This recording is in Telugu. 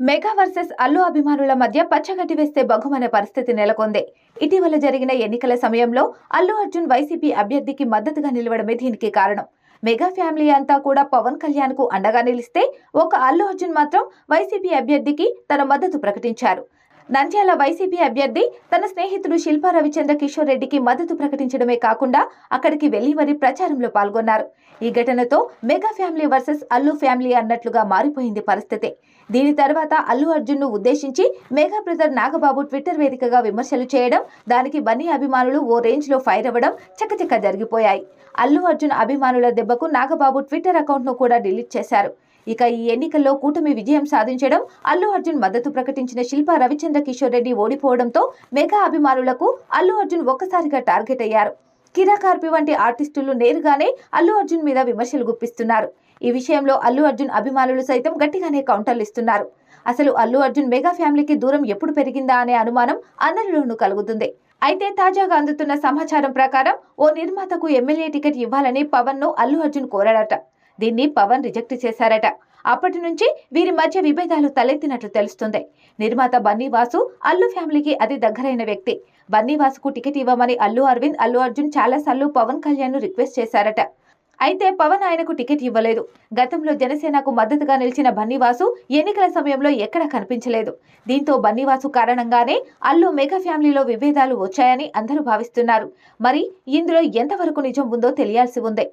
మెగా వర్సెస్ అల్లు అభిమానుల మధ్య పచ్చగడ్డి వేస్తే బగ్గుమనే పరిస్థితి నెలకొంది. ఇటీవల జరిగిన ఎన్నికల సమయంలో అల్లు అర్జున్ వైసీపీ అభ్యర్థికి మద్దతుగా నిలవడమే దీనికి కారణం. మెగా ఫ్యామిలీ అంతా కూడా పవన్ కళ్యాణ్కు అండగా నిలిస్తే ఒక అల్లు అర్జున్ మాత్రం వైసీపీ అభ్యర్థికి తన మద్దతు ప్రకటించారు. నంద్యాల వైసీపీ అభ్యర్థి తన స్నేహితుడు శిల్పా రవిచంద్ర కిషోర్ రెడ్డికి మద్దతు ప్రకటించడమే కాకుండా అక్కడికి వెళ్ళి మరీ ప్రచారంలో పాల్గొన్నారు. ఈ ఘటనతో mega family versus Allu family అన్నట్లుగా మారిపోయింది పరిస్థితి. దీని తర్వాత అల్లు అర్జున్ను ఉద్దేశించి మెగా బ్రదర్ నాగబాబు ట్విట్టర్ వేదికగా విమర్శలు చేయడం దానికి బన్నీ అభిమానులు ఓ రేంజ్లో ఫైర్ అవ్వడం చకచక జరిగిపోయాయి. అల్లు అర్జున్ అభిమానుల దెబ్బకు నాగబాబు ట్విట్టర్ అకౌంట్ను కూడా డిలీట్ చేశారు. ఇక ఈ ఎన్నికల్లో కూటమి విజయం సాధించడం అల్లు అర్జున్ మద్దతు ప్రకటించిన శిల్పా రవిచంద్ర కిషోర్ రెడ్డి ఓడిపోవడంతో మెగా అభిమానులకు అల్లు అర్జున్ ఒక్కసారిగా టార్గెట్ అయ్యారు. కిరాకార్పి వంటి ఆర్టిస్టులు నేరుగానే అల్లు అర్జున్ మీద విమర్శలు గుప్పిస్తున్నారు. ఈ విషయంలో అల్లు అర్జున్ అభిమానులు సైతం గట్టిగానే కౌంటర్లు ఇస్తున్నారు. అసలు అల్లు అర్జున్ మెగా ఫ్యామిలీకి దూరం ఎప్పుడు పెరిగిందా అనే అనుమానం అందరిలోనూ కలుగుతుంది. అయితే తాజాగా అందుతున్న సమాచారం ప్రకారం ఓ నిర్మాతకు ఎమ్మెల్యే టికెట్ ఇవ్వాలని పవన్ను అల్లు అర్జున్ కోరాడట. దీన్ని పవన్ రిజెక్ట్ చేశారట. అప్పటి నుంచి వీరి మధ్య విభేదాలు తలెత్తినట్లు తెలుస్తుంది. నిర్మాత బన్నీవాసు అల్లు ఫ్యామిలీకి అతి దగ్గరైన వ్యక్తి. బన్నీవాసుకు టికెట్ ఇవ్వమని అల్లు అరవింద్ అల్లు అర్జున్ చాలాసార్లు పవన్ కళ్యాణ్ను రిక్వెస్ట్ చేశారట. అయితే పవన్ ఆయనకు టికెట్ ఇవ్వలేదు. గతంలో జనసేనకు మద్దతుగా నిలిచిన బన్నీవాసు ఎన్నికల సమయంలో ఎక్కడా కనిపించలేదు. దీంతో బన్నీవాసు కారణంగానే అల్లు మెగా ఫ్యామిలీలో విభేదాలు వచ్చాయని అందరూ భావిస్తున్నారు. మరి ఇందులో ఎంతవరకు నిజం ఉందో తెలియాల్సి ఉంది.